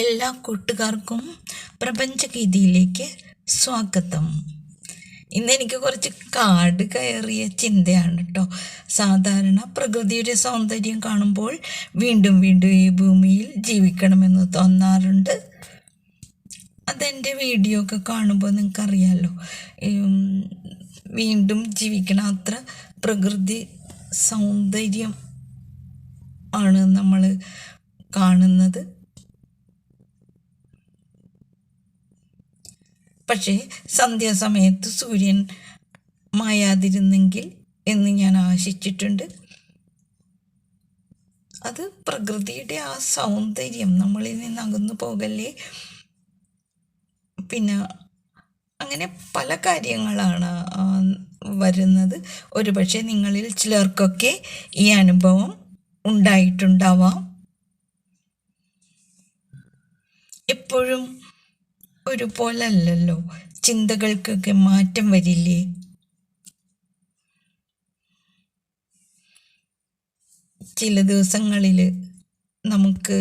എല്ലാ കൂട്ടുകാർക്കും പ്രപഞ്ചഗീതിയിലേക്ക് സ്വാഗതം. ഇന്ന് എനിക്ക് കുറച്ച് കാട് കയറിയ ചിന്തയാണ് കേട്ടോ സാധാരണ പ്രകൃതിയുടെ സൗന്ദര്യം കാണുമ്പോൾ വീണ്ടും വീണ്ടും ഈ ഭൂമിയിൽ ജീവിക്കണമെന്ന് തോന്നാറുണ്ട്. അതെന്റെ വീഡിയോ ഒക്കെ കാണുമ്പോൾ നിങ്ങൾക്കറിയാമല്ലോ വീണ്ടും ജീവിക്കണം അത്ര പ്രകൃതി സൗന്ദര്യം ആണ് നമ്മൾ കാണുന്നത്. പക്ഷേ സന്ധ്യാസമയത്ത് സൂര്യൻ മായാതിരുന്നെങ്കിൽ എന്ന് ഞാൻ ആശിച്ചിട്ടുണ്ട്. അത് പ്രകൃതിയുടെ ആ സൗന്ദര്യം നമ്മളിൽ നിന്ന് അകന്നു പോകല്ലേ? പിന്നെ അങ്ങനെ പല കാര്യങ്ങളാണ് വരുന്നത്. ഒരുപക്ഷെ നിങ്ങളിൽ ചിലർക്കൊക്കെ ഈ അനുഭവം ഉണ്ടായിട്ടുണ്ടാവാം. എപ്പോഴും ഒരുപോലെ അല്ലല്ലോ ചിന്തകൾക്കൊക്കെ മാറ്റം വരില്ലേ? ചില ദിവസങ്ങളിൽ നമുക്ക്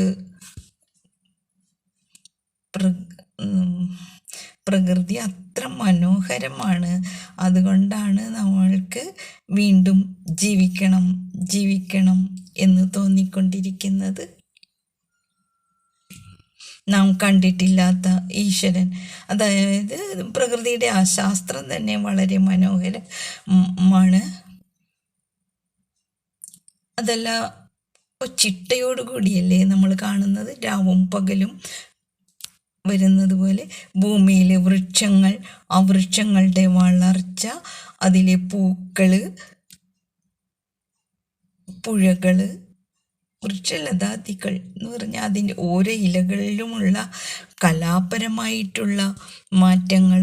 പ്രകൃതി അത്ര മനോഹരമാണ്. അതുകൊണ്ടാണ് നമ്മൾക്ക് വീണ്ടും ജീവിക്കണം ജീവിക്കണം എന്ന് തോന്നിക്കൊണ്ടിരിക്കുന്നത്. നാം കണ്ടിട്ടില്ലാത്ത ഈശ്വരൻ. അതായത് പ്രകൃതിയുടെ ആ ശാസ്ത്രം തന്നെ വളരെ മനോഹരമാണ് അതല്ല ചിട്ടയോടുകൂടിയല്ലേ നമ്മൾ കാണുന്നത്? രാവും പകലും വരുന്നത് പോലെ ഭൂമിയിലെ വൃക്ഷങ്ങൾ ആ വൃക്ഷങ്ങളുടെ വളർച്ച അതിലെ പൂക്കൾ പുഴകൾ വൃക്ഷലതാദികൾ എന്ന് പറഞ്ഞാൽ അതിന്റെ ഓരോ ഇലകളിലുമുള്ള കലാപരമായിട്ടുള്ള മാറ്റങ്ങൾ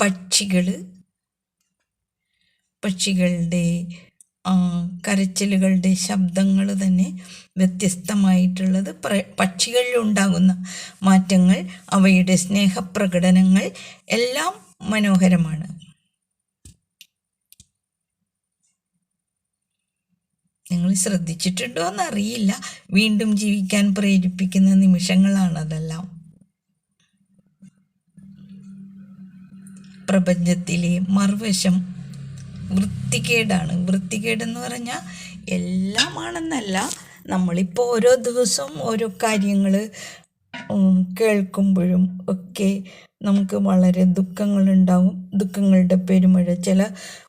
പക്ഷികൾ പക്ഷികളുടെ കരച്ചിലുകളുടെ ശബ്ദങ്ങൾ തന്നെ വ്യത്യസ്തമായിട്ടുള്ളത് പക്ഷികളിലുണ്ടാകുന്ന മാറ്റങ്ങൾ അവയുടെ സ്നേഹപ്രകടനങ്ങൾ എല്ലാം മനോഹരമാണ്. നിങ്ങൾ ശ്രദ്ധിച്ചിട്ടുണ്ടോ എന്നറിയില്ല. വീണ്ടും ജീവിക്കാൻ പ്രേരിപ്പിക്കുന്ന നിമിഷങ്ങളാണ് അതെല്ലാം. പ്രപഞ്ചത്തിലെ മറുവശം വൃത്തികേടാണ്. വൃത്തികേടെന്ന് പറഞ്ഞാൽ എല്ലാമാണെന്നല്ല നമ്മളിപ്പോൾ ഓരോ ദിവസവും ഓരോ കാര്യങ്ങൾ കേൾക്കുമ്പോഴും ഒക്കെ നമുക്ക് വളരെ ദുഃഖങ്ങളുണ്ടാവും. ദുഃഖങ്ങളുടെ പെരുമഴ ചില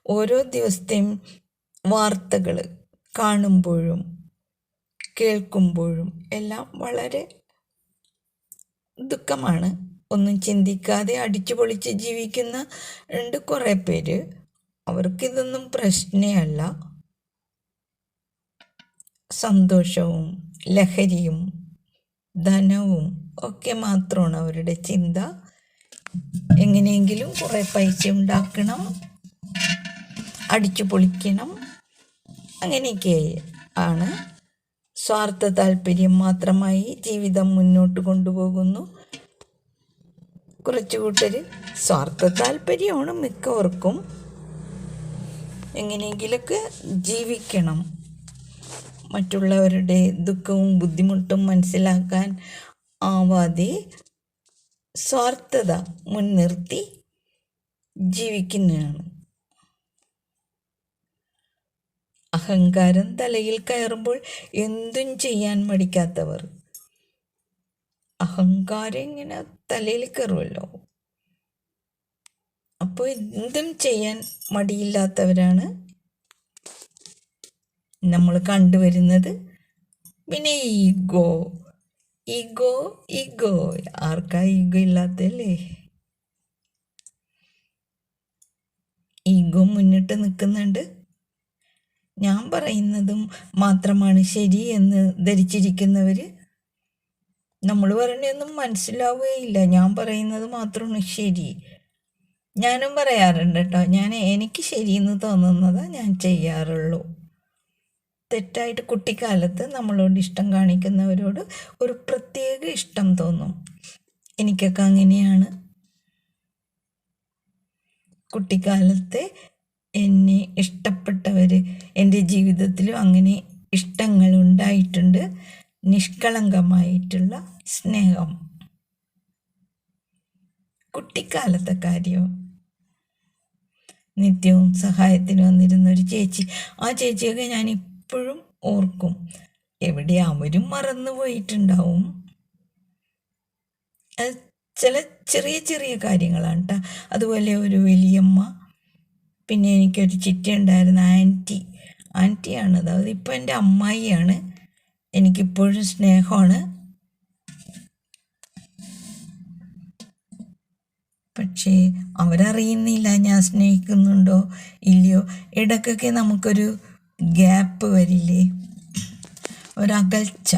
ഓരോ ദിവസത്തെയും വാർത്തകൾ കാണുമ്പോഴും കേൾക്കുമ്പോഴും എല്ലാം വളരെ ദുഃഖമാണ്. ഒന്നും ചിന്തിക്കാതെ അടിച്ചു പൊളിച്ച് ജീവിക്കുന്ന രണ്ട് കുറേ പേര്. അവർക്കിതൊന്നും പ്രശ്നമല്ല സന്തോഷവും ലഹരിയും ധനവും ഒക്കെ മാത്രമാണ് അവരുടെ ചിന്ത. എങ്ങനെയെങ്കിലും കുറേ പൈസ ഉണ്ടാക്കണം. അടിച്ചു പൊളിക്കണം. അങ്ങനെയൊക്കെ ആണ്. സ്വാർത്ഥ താല്പര്യം മാത്രമായി ജീവിതം മുന്നോട്ട് കൊണ്ടുപോകുന്നു. കുറച്ചു കൂട്ടർ സ്വാർത്ഥ താല്പര്യമാണ് മിക്കവർക്കും. എങ്ങനെയെങ്കിലൊക്കെ ജീവിക്കണം. മറ്റുള്ളവരുടെ ദുഃഖവും ബുദ്ധിമുട്ടും മനസ്സിലാക്കാൻ ആവാതെ സ്വാർത്ഥത മുൻനിർത്തി ജീവിക്കുന്നതാണ്. അഹങ്കാരം തലയിൽ കയറുമ്പോൾ എന്തും ചെയ്യാൻ മടിക്കാത്തവർ. അഹങ്കാരം ഇങ്ങനെ തലയിൽ കയറുമല്ലോ. അപ്പോൾ എന്തും ചെയ്യാൻ മടിയില്ലാത്തവരാണ് നമ്മൾ കണ്ടുവരുന്നത്. പിന്നെ ഈഗോ. Ego ego. ആർക്കാ ഈഗോ ഇല്ലാത്തല്ലേ ഈഗോ മുന്നിട്ട് നിൽക്കുന്നുണ്ട്. ഞാൻ പറയുന്നതും മാത്രമാണ് ശരി എന്ന് ധരിച്ചിരിക്കുന്നവർ നമ്മൾ പറയണതൊന്നും മനസ്സിലാവുകയില്ല. ഞാൻ പറയുന്നത് മാത്രമാണ് ശരി. ഞാനും പറയാറുണ്ട് കേട്ടോ. ഞാൻ എനിക്ക് ശരിയെന്ന് തോന്നുന്നത് ഞാൻ ചെയ്യാറുള്ളൂ. തെറ്റായിട്ട് കുട്ടിക്കാലത്ത് നമ്മളോട് ഇഷ്ടം കാണിക്കുന്നവരോട് ഒരു പ്രത്യേക ഇഷ്ടം തോന്നും. എനിക്കൊക്കെ അങ്ങനെയാണ്. കുട്ടിക്കാലത്തെ എന്നെ ഇഷ്ടപ്പെട്ടവർ എന്റെ ജീവിതത്തിലും അങ്ങനെ ഇഷ്ടങ്ങൾ ഉണ്ടായിട്ടുണ്ട് നിഷ്കളങ്കമായിട്ടുള്ള സ്നേഹം. കുട്ടിക്കാലത്തെ കാര്യം. നിത്യവും സഹായത്തിന് വന്നിരുന്ന ഒരു ചേച്ചി. ആ ചേച്ചിയൊക്കെ ഞാൻ ഇപ്പോഴും ഓർക്കും. എവിടെ അവരും മറന്നു പോയിട്ടുണ്ടാവും. ചില ചെറിയ ചെറിയ കാര്യങ്ങളാണ് കേട്ടോ അതുപോലെ ഒരു വലിയമ്മ പിന്നെ എനിക്കൊരു ചിറ്റ ഉണ്ടായിരുന്നു ആന്റി. ആന്റിയാണ് അതായത് ഇപ്പോൾ എന്റെ അമ്മായിയാണ്. എനിക്കിപ്പോഴും സ്നേഹമാണ്. പക്ഷേ അവരറിയുന്നില്ല ഞാൻ സ്നേഹിക്കുന്നുണ്ടോ ഇല്ലയോ. ഇടയ്ക്കൊക്കെ നമുക്കൊരു ഗ്യാപ്പ് വരില്ലേ? ഒരകൽച്ച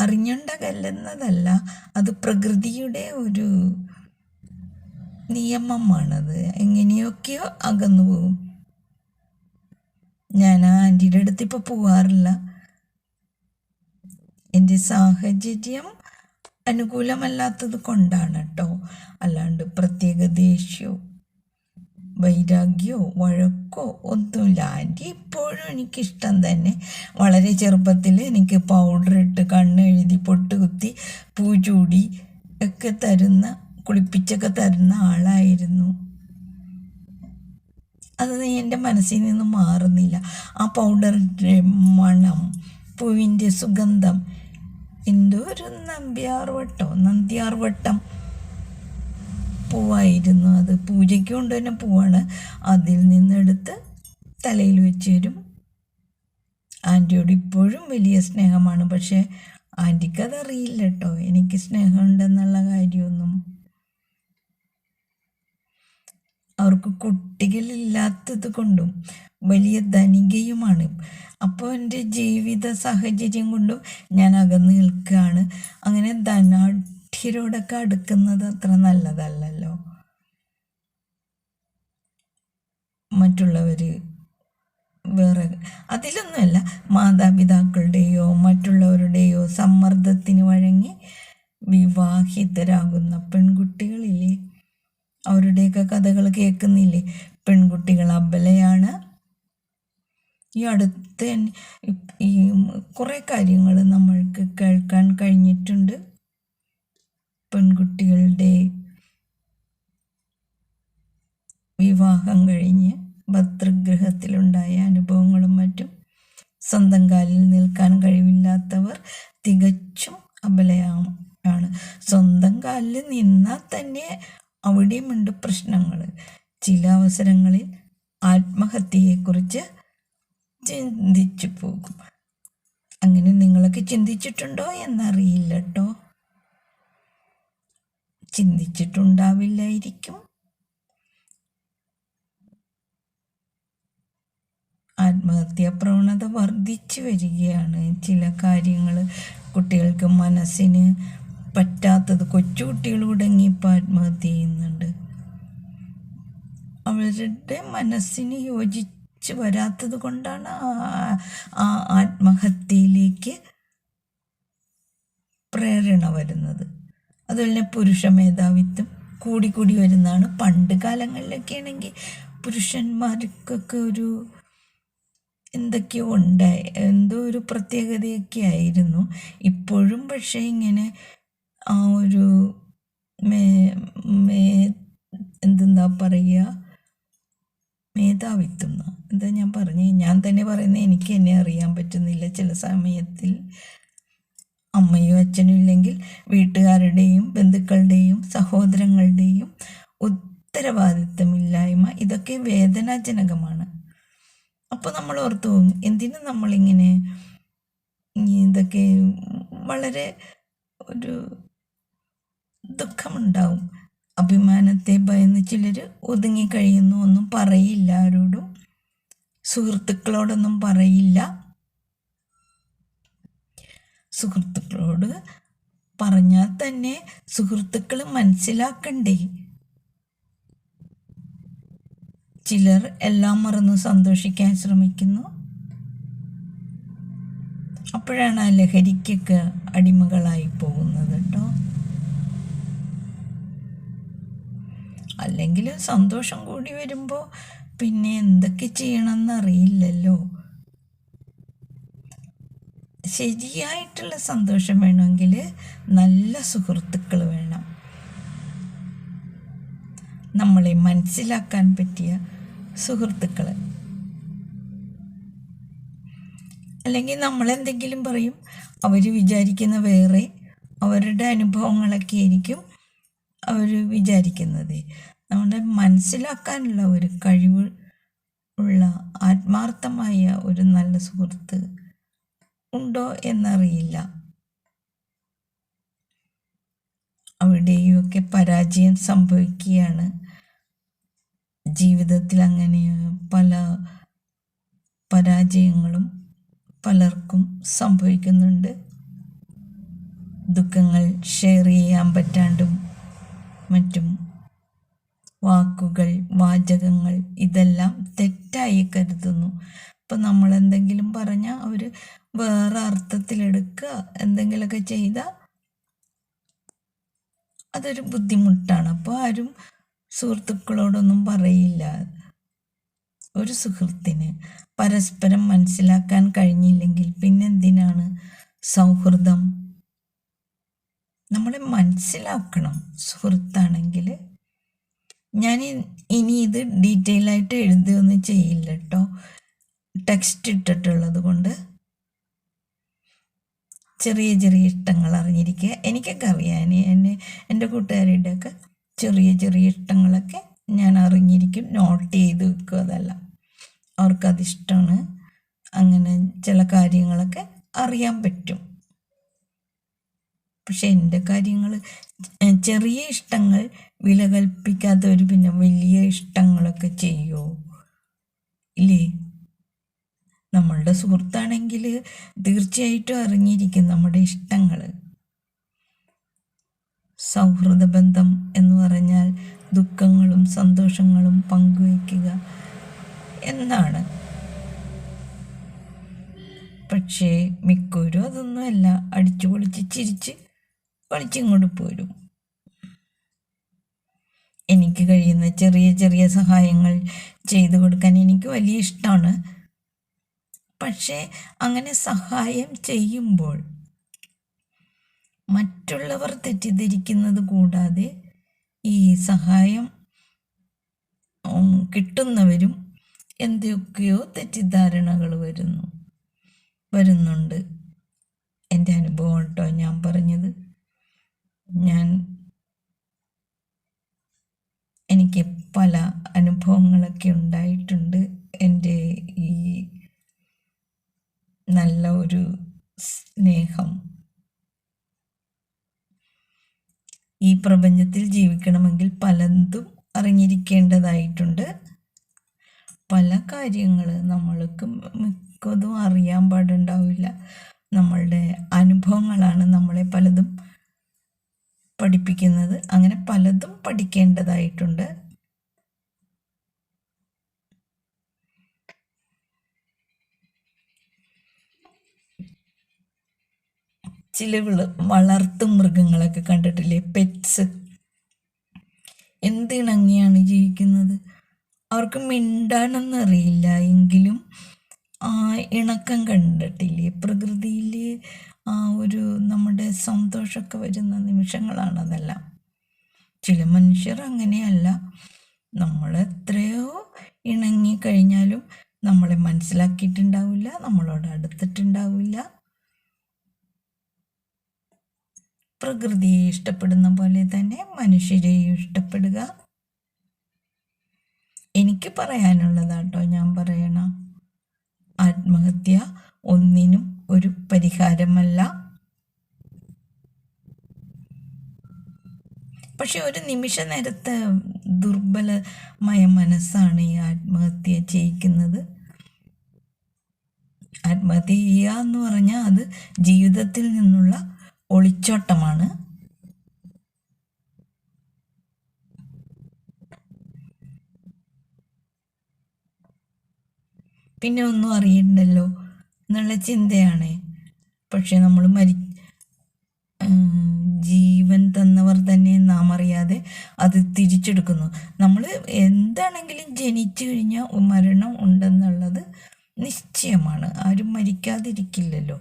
അറിഞ്ഞുണ്ടകല്ലെന്നതല്ല അത് പ്രകൃതിയുടെ ഒരു നിയമമാണത്. എങ്ങനെയൊക്കെയോ അകന്നു പോകും. ഞാൻ ആ ആന്റിയുടെ അടുത്ത് ഇപ്പോൾ പോവാറില്ല. എന്റെ സാഹചര്യം അനുകൂലമല്ലാത്തത് കൊണ്ടാണ് കേട്ടോ അല്ലാണ്ട് പ്രത്യേക ദേഷ്യമോ വൈരാഗ്യമോ വഴക്കോ ഒന്നുമില്ല. ആന്റി ഇപ്പോഴും എനിക്കിഷ്ടം തന്നെ. വളരെ ചെറുപ്പത്തിൽ എനിക്ക് പൗഡർ ഇട്ട് കണ്ണ് എഴുതി പൊട്ട് കുത്തി പൂ ചൂടി ഒക്കെ തരുന്ന കുളിപ്പിച്ചൊക്കെ തരുന്ന ആളായിരുന്നു. അത് എന്റെ മനസ്സിൽ നിന്ന് മാറുന്നില്ല. ആ പൗഡറിന്റെ മണം പൂവിന്റെ സുഗന്ധം എന്തോ ഒരു നമ്പ്യാർ നന്ദ്യാർവട്ടം വട്ടം പൂവായിരുന്നു അത്. പൂജയ്ക്ക് കൊണ്ടുവരുന്ന പൂവാണ് അതിൽ നിന്നെടുത്ത് തലയിൽ വെച്ച് തരും. ആന്റിയോട് ഇപ്പോഴും വലിയ സ്നേഹമാണ്. പക്ഷേ ആന്റിക്കതറിയില്ല കേട്ടോ. എനിക്ക് സ്നേഹമുണ്ടെന്നുള്ള കാര്യമൊന്നും. അവർക്ക് കുട്ടികളില്ലാത്തത് കൊണ്ടും വലിയ ധനികയുമാണ്. അപ്പോൾ എന്റെ ജീവിത സാഹചര്യം കൊണ്ടും ഞാൻ അകന്ന് നിൽക്കുകയാണ്. അങ്ങനെ ധനാഠ്യരോടൊക്കെ അടുക്കുന്നത് അത്ര നല്ലതല്ലല്ലോ. മറ്റുള്ളവർ വേറെ അതിലൊന്നുമല്ല. മാതാപിതാക്കളുടെയോ മറ്റുള്ളവരുടെയോ സമ്മർദ്ദത്തിന് വഴങ്ങി വിവാഹിതരാകുന്ന പെൺകുട്ടികളില്ലേ. അവരുടെയൊക്കെ കഥകൾ കേൾക്കുന്നില്ലേ? പെൺകുട്ടികൾ അബലയാണ് ഈ അടുത്ത് ഈ കുറേ കാര്യങ്ങൾ നമ്മൾക്ക് കേൾക്കാൻ കഴിഞ്ഞിട്ടുണ്ട്. പെൺകുട്ടികളുടെ വിവാഹം കഴിഞ്ഞ് ഭർത്തൃഗ്രഹത്തിലുണ്ടായ അനുഭവങ്ങളും മറ്റും സ്വന്തം കാലിൽ നിൽക്കാൻ കഴിവില്ലാത്തവർ തികച്ചും അബലയാണ് സ്വന്തം കാലിൽ നിന്നാൽ തന്നെ അവിടെയുമുണ്ട് പ്രശ്നങ്ങൾ. ചില അവസരങ്ങളിൽ ആത്മഹത്യയെക്കുറിച്ച് ചിന്തിച്ചു പോകും അങ്ങനെ നിങ്ങളൊക്കെ ചിന്തിച്ചിട്ടുണ്ടോ എന്നറിയില്ല കേട്ടോ ചിന്തിച്ചിട്ടുണ്ടാവില്ലായിരിക്കും. ആത്മഹത്യാ പ്രവണത വർദ്ധിച്ചു വരികയാണ്. ചില കാര്യങ്ങൾ കുട്ടികൾക്ക് മനസ്സിന് പറ്റാത്തത്. കൊച്ചുകുട്ടികൾ കുടുങ്ങി ഇപ്പോൾ ആത്മഹത്യ ചെയ്യുന്നുണ്ട്. അവരുടെ മനസ്സിന് യോജിച്ച് വരാത്തത് കൊണ്ടാണ് ആ ആത്മഹത്യയിലേക്ക് പ്രേരണ വരുന്നത്. അതുപോലെ പുരുഷ മേധാവിത്വം കൂടിക്കൂടി വരുന്നതാണ്. പണ്ട് കാലങ്ങളിലൊക്കെ ആണെങ്കിൽ പുരുഷന്മാർക്കൊക്കെ ഒരു എന്തൊക്കെയോ ഉണ്ടായി എന്തോ ഒരു പ്രത്യേകതയൊക്കെ ആയിരുന്നു. ഇപ്പോഴും പക്ഷേ ഇങ്ങനെ ആ ഒരു മേ മേ എന്തെന്താ പറയുക? മേധാവിത്വം എന്താ ഞാൻ പറഞ്ഞു? ഞാൻ തന്നെ പറയുന്നത് എനിക്ക് എന്നെ അറിയാൻ പറ്റുന്നില്ല. ചില സമയത്തിൽ അമ്മയും അച്ഛനും ഇല്ലെങ്കിൽ വീട്ടുകാരുടെയും ബന്ധുക്കളുടെയും സഹോദരങ്ങളുടെയും ഉത്തരവാദിത്തമില്ലായ്മ ഇതൊക്കെ വേദനാജനകമാണ്. അപ്പോൾ നമ്മൾ ഓർത്തു എന്തിനു നമ്മളിങ്ങനെ ഇതൊക്കെ വളരെ ഒരു ദുഃഖമുണ്ടാവും. അഭിമാനത്തെ ഭയന്ന് ചിലർ ഒതുങ്ങിക്കഴിയുന്നു ഒന്നും പറയില്ല ആരോടും. സുഹൃത്തുക്കളോടൊന്നും പറയില്ല. സുഹൃത്തുക്കളോട് പറഞ്ഞാൽ തന്നെ സുഹൃത്തുക്കൾ മനസ്സിലാക്കണ്ടേ? ചിലർ എല്ലാം മറന്ന് സന്തോഷിക്കാൻ ശ്രമിക്കുന്നു. അപ്പോഴാണ് ആ ലഹരിക്കൊക്കെ അടിമകളായി പോകുന്നത് കേട്ടോ. അല്ലെങ്കിൽ സന്തോഷം കൂടി വരുമ്പോൾ പിന്നെ എന്തൊക്കെ ചെയ്യണമെന്ന് അറിയില്ലല്ലോ ശരിയായിട്ടുള്ള സന്തോഷം വേണമെങ്കിൽ നല്ല സുഹൃത്തുക്കൾ വേണം. നമ്മളെ മനസ്സിലാക്കാൻ പറ്റിയ സുഹൃത്തുക്കൾ അല്ലെങ്കിൽ നമ്മളെന്തെങ്കിലും പറയും അവർ വിചാരിക്കുന്ന വേറെ അവരുടെ അനുഭവങ്ങളൊക്കെ ആയിരിക്കും അവർ വിചാരിക്കുന്നത്. നമ്മുടെ മനസ്സിലാക്കാനുള്ള ഒരു കഴിവ് ഉള്ള ആത്മാർത്ഥമായ ഒരു നല്ല സുഹൃത്ത് ഉണ്ടോ എന്നറിയില്ല. അവിടെയൊക്കെ പരാജയം സംഭവിക്കുകയാണ്. ജീവിതത്തിൽ അങ്ങനെ പല പരാജയങ്ങളും പലർക്കും സംഭവിക്കുന്നുണ്ട്. ദുഃഖങ്ങൾ ഷെയർ ചെയ്യാൻ പറ്റാണ്ടും മറ്റും. വാക്കുകൾ വാചകങ്ങൾ ഇതെല്ലാം തെറ്റായി കരുതുന്നു. ഇപ്പം നമ്മൾ എന്തെങ്കിലും പറഞ്ഞാൽ അവർ വേറെ അർത്ഥത്തിലെടുക്കുക എന്തെങ്കിലുമൊക്കെ ചെയ്താൽ അതൊരു ബുദ്ധിമുട്ടാണ്. അപ്പോൾ ആരും സുഹൃത്തുക്കളോടൊന്നും പറയില്ല. ഒരു സുഹൃത്തിന് പരസ്പരം മനസ്സിലാക്കാൻ കഴിഞ്ഞില്ലെങ്കിൽ പിന്നെന്തിനാണ് സൗഹൃദം നമ്മളെ മനസ്സിലാക്കണം സുഹൃത്താണെങ്കിൽ ഞാൻ ഇനി ഇത് ഡീറ്റെയിൽ ആയിട്ട് എഴുതുകയൊന്നും ചെയ്യില്ല കേട്ടോ ടെക്സ്റ്റ് ഇട്ടിട്ടുള്ളത് കൊണ്ട്. ചെറിയ ചെറിയ ഇഷ്ടങ്ങൾ അറിഞ്ഞിരിക്കുക. എനിക്കൊക്കെ അറിയാൻ എന്നെ എന്റെ കൂട്ടുകാരുടെയൊക്കെ ചെറിയ ചെറിയ ഇഷ്ടങ്ങളൊക്കെ ഞാൻ അറിഞ്ഞിരിക്കും. നോട്ട് ചെയ്ത് വെക്കും അതെല്ലാം. അവർക്കതിഷ്ടമാണ്. അങ്ങനെ ചില കാര്യങ്ങളൊക്കെ അറിയാൻ പറ്റും. പക്ഷെ എന്റെ കാര്യങ്ങൾ ചെറിയ ഇഷ്ടങ്ങൾ വില കൽപ്പിക്കാത്തവർ പിന്നെ വലിയ ഇഷ്ടങ്ങളൊക്കെ ചെയ്യുമോ ഇല്ലേ? നമ്മളുടെ സുഹൃത്താണെങ്കിൽ തീർച്ചയായിട്ടും അറിഞ്ഞിരിക്കും നമ്മുടെ ഇഷ്ടങ്ങൾ. സൗഹൃദ ബന്ധം എന്ന് പറഞ്ഞാൽ ദുഃഖങ്ങളും സന്തോഷങ്ങളും പങ്കുവയ്ക്കുക എന്നാണ്. പക്ഷേ മിക്കവരും അതൊന്നുമല്ല അടിച്ചു പൊളിച്ച് ചിരിച്ച് കളിച്ചിങ്ങോട്ട് പോരും. എനിക്ക് കഴിയുന്ന ചെറിയ ചെറിയ സഹായങ്ങൾ ചെയ്തു കൊടുക്കാൻ എനിക്ക് വലിയ ഇഷ്ടമാണ് പക്ഷേ അങ്ങനെ സഹായം ചെയ്യുമ്പോൾ മറ്റുള്ളവർ തെറ്റിദ്ധരിക്കുന്നത് കൂടാതെ ഈ സഹായം കിട്ടുന്നവരും എന്തൊക്കെയോ തെറ്റിദ്ധാരണകൾ വരുന്നു വരുന്നുണ്ട്. എന്റെ അനുഭവം കേട്ടോ ഞാൻ പറഞ്ഞത്. ഞാൻ എനിക്ക് പല അനുഭവങ്ങളൊക്കെ ഉണ്ടായിട്ടുണ്ട്. എന്റെ ഈ നല്ല ഒരു സ്നേഹം ഈ പ്രപഞ്ചത്തിൽ ജീവിക്കണമെങ്കിൽ പലതും അറിഞ്ഞിരിക്കേണ്ടതായിട്ടുണ്ട്. പല കാര്യങ്ങൾ നമ്മൾക്ക് മിക്കതും അറിയാൻ പാടുണ്ടാവില്ല. നമ്മളുടെ അനുഭവങ്ങളാണ് നമ്മളെ പലതും പഠിപ്പിക്കുന്നത്. അങ്ങനെ പലതും പഠിക്കേണ്ടതായിട്ടുണ്ട്. ചില വളർത്തു മൃഗങ്ങളൊക്കെ കണ്ടിട്ടില്ലേ? പെറ്റ്സ് എന്തിണങ്ങിയാണ് ജീവിക്കുന്നത്? അവർക്ക് മിണ്ടാനൊന്നും അറിയില്ല. എങ്കിലും ആ ഇണക്കം കണ്ടിട്ടില്ലേ? പ്രകൃതിയിൽ ആ ഒരു നമ്മുടെ സന്തോഷമൊക്കെ വരുന്ന നിമിഷങ്ങളാണ് അതെല്ലാം ചില മനുഷ്യർ അങ്ങനെയല്ല. നമ്മൾ എത്രയോ ഇണങ്ങി കഴിഞ്ഞാലും നമ്മളെ മനസ്സിലാക്കിയിട്ടുണ്ടാവില്ല നമ്മളോട് അടുത്തിട്ടുണ്ടാവില്ല. പ്രകൃതിയെ ഇഷ്ടപ്പെടുന്ന പോലെ തന്നെ മനുഷ്യരെയും ഇഷ്ടപ്പെടുക. എനിക്ക് പറയാനുള്ളതാട്ടോ ഞാൻ പറയണം. ആത്മഹത്യ ഒന്നിനും ഒരു പരിഹാരമല്ല. പക്ഷെ ഒരു നിമിഷ നേരത്തെ ദുർബലമായ മനസ്സാണ് ഈ ആത്മഹത്യ ചെയ്യിക്കുന്നത്. ആത്മഹത്യ ചെയ്യുക എന്ന് പറഞ്ഞാൽ അത് ജീവിതത്തിൽ നിന്നുള്ള ഒളിച്ചോട്ടമാണ്. പിന്നെ ഒന്നും അറിയണ്ടല്ലോ. എന്നുള്ള ചിന്തയാണ്. പക്ഷെ നമ്മൾ മരി ജീവൻ തന്നവർ തന്നെ നാം അറിയാതെ അത് തിരിച്ചെടുക്കുന്നു. നമ്മൾ എന്താണെങ്കിലും ജനിച്ചു കഴിഞ്ഞാൽ മരണം ഉണ്ടെന്നുള്ളത് നിശ്ചയമാണ്. ആരും മരിക്കാതിരിക്കില്ലല്ലോ.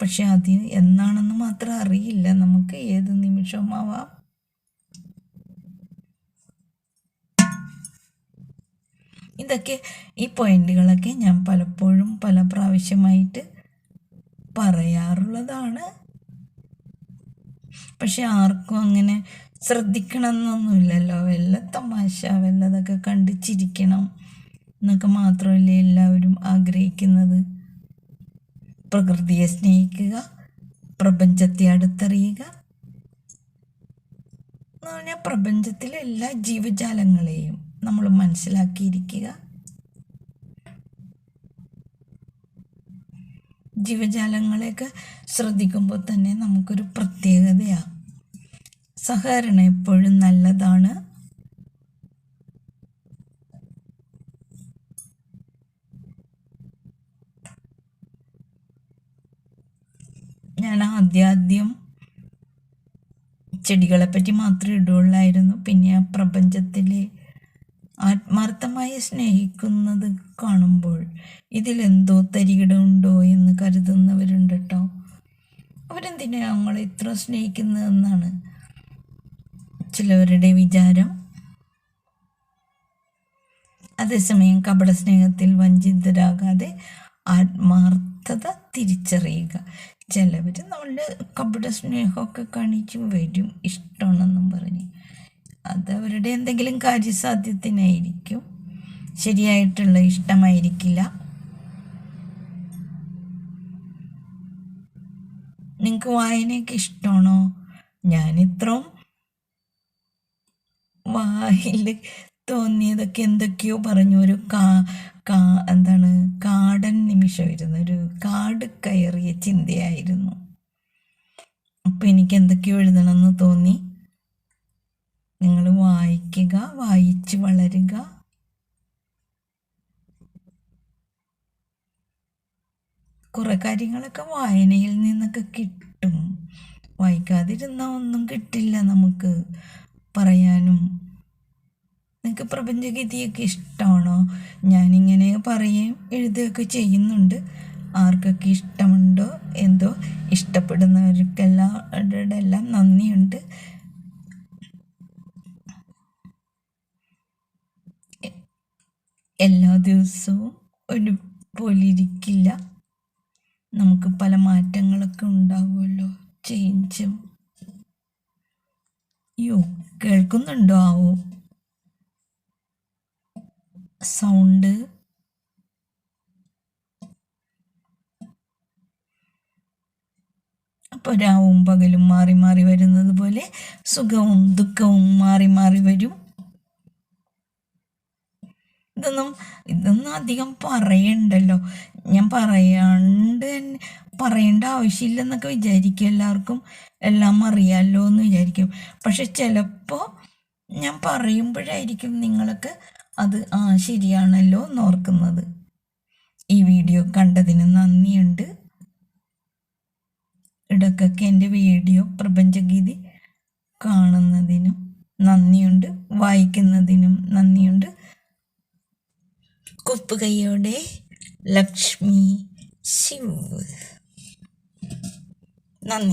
പക്ഷെ അത് എന്നാണെന്ന് മാത്രം അറിയില്ല. നമുക്ക് ഏത് നിമിഷവും ഇതൊക്കെ ഈ പോയിന്റുകളൊക്കെ ഞാൻ പലപ്പോഴും പല പ്രാവശ്യമായിട്ട് പറയാറുള്ളതാണ്. പക്ഷെ ആർക്കും അങ്ങനെ ശ്രദ്ധിക്കണമെന്നൊന്നുമില്ലല്ലോ. വല്ല തമാശ വല്ലതൊക്കെ കണ്ട് ചിരിക്കണം എന്നൊക്കെ മാത്രമല്ലേ എല്ലാവരും ആഗ്രഹിക്കുന്നത്. പ്രകൃതിയെ സ്നേഹിക്കുക പ്രപഞ്ചത്തെ അടുത്തറിയുക എന്ന് പറഞ്ഞാൽ പ്രപഞ്ചത്തിലെ എല്ലാ ജീവജാലങ്ങളെയും നമ്മൾ മനസ്സിലാക്കിയിരിക്കുക. ജീവജാലങ്ങളെയൊക്കെ ശ്രദ്ധിക്കുമ്പോൾ തന്നെ നമുക്കൊരു പ്രത്യേകതയാണ് സഹകരണം എപ്പോഴും നല്ലതാണ്. ഞാൻ ആദ്യാദ്യം ചെടികളെ പറ്റി മാത്രമേ ഇടുള്ളായിരുന്നു പിന്നെ ആ പ്രപഞ്ചത്തിലെ ആത്മാർത്ഥമായി സ്നേഹിക്കുന്നത് കാണുമ്പോൾ ഇതിലെന്തോ തരികിടമുണ്ടോ എന്ന് കരുതുന്നവരുണ്ട് കേട്ടോ അവരെന്തിനാ നമ്മളെ ഇത്ര സ്നേഹിക്കുന്നതെന്നാണ് ചിലവരുടെ വിചാരം? അതേസമയം കപട സ്നേഹത്തിൽ വഞ്ചിതരാകാതെ ആത്മാർത്ഥത തിരിച്ചറിയുക. ചിലവർ നമ്മളുടെ കപട സ്നേഹമൊക്കെ കാണിച്ച് വരും ഇഷ്ടമാണെന്നും പറഞ്ഞ്. അത് അവരുടെ എന്തെങ്കിലും കാര്യസാധ്യത്തിനായിരിക്കും. ശരിയായിട്ടുള്ള ഇഷ്ടമായിരിക്കില്ല. നിങ്ങൾക്ക് വായനയൊക്കെ ഇഷ്ടമാണോ? ഞാനിത്രയും വായിൽ തോന്നിയതൊക്കെ എന്തൊക്കെയോ പറഞ്ഞു. ഒരു കാ കാ എന്താണ് കാടൻ നിമിഷമായിരുന്നു ഒരു കാട് കയറിയ ചിന്തയായിരുന്നു. അപ്പം എനിക്ക് എന്തൊക്കെയോ എഴുതണമെന്ന് തോന്നി. നിങ്ങൾ വായിക്കുക വായിച്ച് വളരുക. കുറേ കാര്യങ്ങളൊക്കെ വായനയിൽ നിന്നൊക്കെ കിട്ടും. വായിക്കാതിരുന്നാൽ ഒന്നും കിട്ടില്ല നമുക്ക് പറയാനും. നിങ്ങൾക്ക് പ്രപഞ്ചഗതിയൊക്കെ ഇഷ്ടമാണോ ഞാനിങ്ങനെ പറയുകയും എഴുതുകയൊക്കെ ചെയ്യുന്നുണ്ട്. ആർക്കൊക്കെ ഇഷ്ടമുണ്ടോ? എന്തോ ഇഷ്ടപ്പെടുന്നവർക്കെല്ലാം എല്ലാം നന്ദിയുണ്ട്. എല്ലാ ദിവസവും ഒരുപോലെ ഇരിക്കില്ല. നമുക്ക് പല മാറ്റങ്ങളൊക്കെ ഉണ്ടാകുമല്ലോ ചേഞ്ചും യോ കേൾക്കുന്നുണ്ടോ? ആവോ? സൗണ്ട് അപ്പോൾ രാവും പകലും മാറി മാറി വരുന്നത് പോലെ സുഖവും ദുഃഖവും മാറി മാറി വരും. ഇതൊന്നും ഇതൊന്നും അധികം പറയണ്ടല്ലോ. ഞാൻ പറയാണ്ട് പറയേണ്ട ആവശ്യമില്ലെന്നൊക്കെ വിചാരിക്കും എല്ലാവർക്കും. എല്ലാം അറിയാമല്ലോ എന്ന് വിചാരിക്കും. പക്ഷെ ചിലപ്പോൾ ഞാൻ പറയുമ്പോഴായിരിക്കും നിങ്ങൾക്ക് അത് ആ ശരിയാണല്ലോ എന്ന് ഓർക്കുന്നത് ഈ വീഡിയോ കണ്ടതിന് നന്ദിയുണ്ട്. ഇടയ്ക്കൊക്കെ എന്റെ വീഡിയോ പ്രപഞ്ചഗീതി കാണുന്നതിനും നന്ദിയുണ്ട് വായിക്കുന്നതിനും നന്ദിയുണ്ട്. കുപ്പുകൈയോടെ ലക്ഷ്മി ശിവ്. നന്ദി.